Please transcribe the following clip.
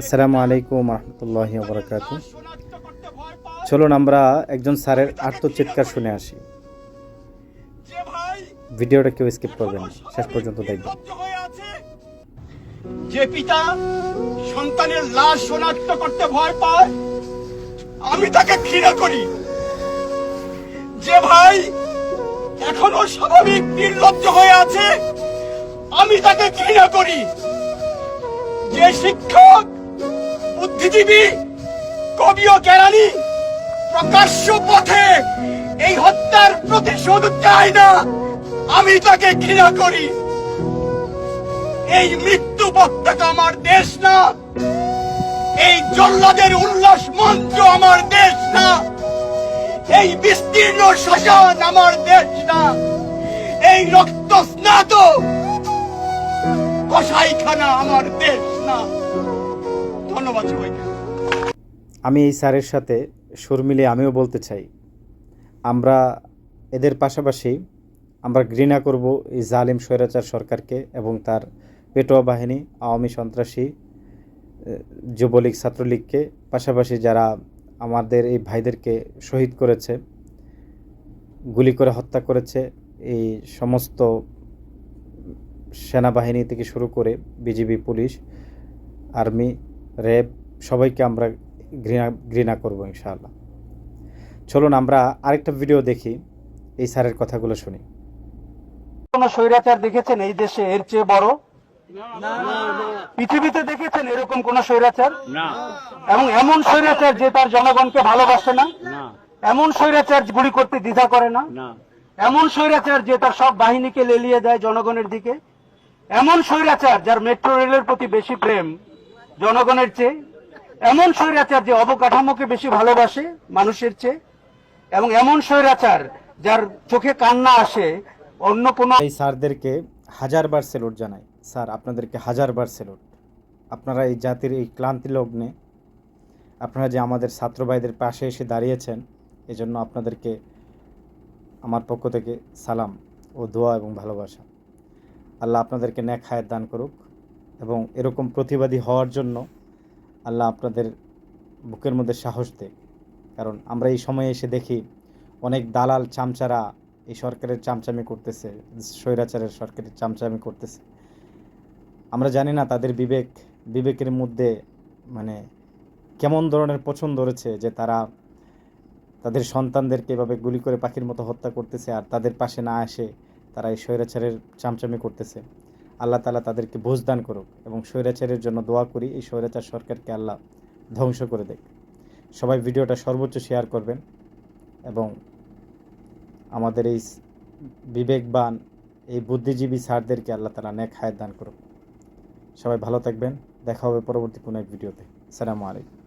আসসালামু আলাইকুম রহমতুল্লাহ বরকাত। চলুন আমরা একজন স্যারের আত্মচিৎকার শুনে আসি। ভিডিওটা কেউ স্কিপ করবেন শেষ পর্যন্ত দেখবেন। যে পিতা সন্তানের লাশ শনাক্ত করতে ভয় পায়, আমি তাকে ঘৃণা করি। যে ভাই এখনও স্বাভাবিক নির্লজ্জ হয়ে আছে, আমি তাকে ঘৃণা করি। যে শিক্ষক বুদ্ধিজীবী কবি ও জ্ঞানী প্রকাশ্য পথে এই হত্যার প্রতিশোধ চায় না। আমি তাকে ঘৃণা করি। এই মৃত্যু পতাকা আমার দেশ না। এই জল্লাদের উল্লাস মঞ্চ আমার দেশ না। এই বিস্তীর্ণ শ্মশান আমার দেশ না। এই রক্ত স্নাত কসাইখানা আমার দেশ না। আমি এই স্যারের সাথে সুর মিলিয়ে আমিও বলতে চাই। আমরা এদের পাশাপাশি আমরা ঘৃণা করব এই জালিম স্বৈরাচার সরকারকে এবং তার পেটোয়া বাহিনী, আওয়ামী সন্ত্রাসী যুবলীগ, ছাত্রলীগকে, পাশাপাশি যারা আমাদের এই ভাইদেরকে শহীদ করেছে, গুলি করে হত্যা করেছে, এই সমস্ত সেনাবাহিনী থেকে শুরু করে বিজিবি, পুলিশ, আর্মি, র্যাব সবাইকে আমরা ঘৃণা ঘৃণা করব ইনশাআল্লাহ। চলুন আমরা আরেকটা ভিডিও দেখি এই স্যারের কথাগুলো শুনি। কোন স্বৈরাচার দেখেছেন এই দেশে এর চেয়ে বড়? পৃথিবীতে দেখেছেন এরকম কোন স্বৈরাচার? এবং এমন স্বৈরাচার যে তার জনগণকে ভালোবাসে না? এমন স্বৈরাচার গুলি করতে দ্বিধা করে না। এমন স্বৈরাচার যে তার সব বাহিনীকে লেলিয়ে দেয় জনগণের দিকে? এমন স্বৈরাচার যার মেট্রো রেলের প্রতি বেশি প্রেম জনগণের চেয়ে? এমন স্বৈরাচার যে অবকাঠামোকে বেশি ভালোবাসে মানুষের চেয়ে, এবং এমন স্বৈরাচার যার চোখে কান্না আসে, অন্য কোনো এই স্যারদেরকে হাজারবার সেলুট জানাই। স্যার, আপনাদেরকে হাজারবার সেলুট। আপনারা এই জাতির এই ক্লান্তি লগ্নে, আপনারা যে আমাদের ছাত্র ভাইদের পাশে এসে দাঁড়িয়েছেন, এজন্য আপনাদেরকে আমার পক্ষ থেকে সালাম ও দোয়া এবং ভালোবাসা। আল্লাহ আপনাদেরকে ন্যাক হায়াত দান করুক এবং এরকম প্রতিবাদী হওয়ার জন্য আল্লাহ আপনাদের বুকের মধ্যে সাহস দেয়। কারণ আমরা এই সময়ে এসে দেখি অনেক দালাল চামচারা এই সরকারের চামচামি করতেছে, স্বৈরাচারের সরকারের চামচামি করতেছে। আমরা জানি না তাদের বিবেক, বিবেকের মধ্যে মানে কেমন ধরনের পছন্দ রয়েছে যে তারা তাদের সন্তানদেরকে এভাবে গুলি করে পাখির মতো হত্যা করতেছে আর তাদের পাশে না আসে তারা এই স্বৈরাচারের চামচামি করতেছে। আল্লাহ তালা তাদেরকে ভোজদান করুক এবং স্বৈরাচারের জন্য দোয়া করি, এই স্বৈরাচার সরকারকে আল্লাহ ধ্বংস করে দেখ সবাই ভিডিওটা সর্বোচ্চ শেয়ার করবেন এবং আমাদের এই বিবেকবান, এই বুদ্ধিজীবী স্যারদেরকে আল্লাহ তালা নেক হায়াত দান করুক। সবাই ভালো থাকবেন, দেখা হবে পরবর্তী কোনো এক ভিডিওতে। আসসালামু আলাইকুম।